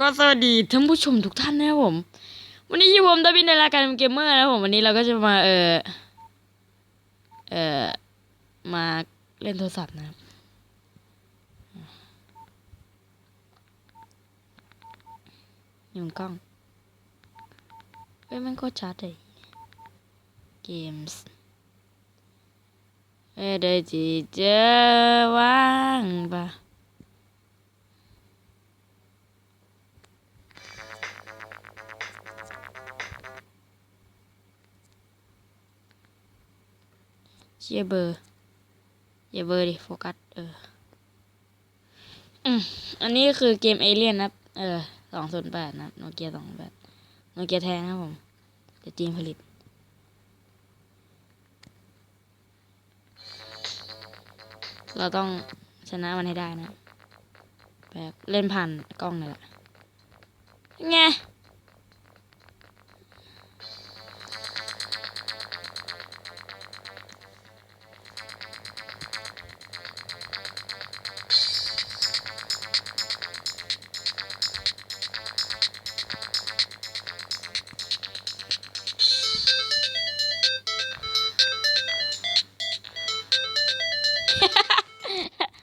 ก็สวัสดีท่านผู้ชมทุกท่านนะครับผม วันนี้อยู่ผมดาวินในรายการเกมเมอร์นะครับผมวันนี้เราก็จะมาเออเออมาเล่นโทรศัพท์นะครับยู่บนกล้องเอ้ยมันก็ชัดเลยเกมส์เอ้ยได้จีเจอว่างปะ เชียเบอร์อย่าเบอร์ดิโฟกัสเอออันนี้คือเกมเอเลียนนะเออสองศูนย์แปดนะโนเกียสองแปดโนเกียแท้นะครับผมจะจีนผลิตเราต้องชนะมันให้ได้นะแบบเล่นผ่านกล้องนี่แหละไง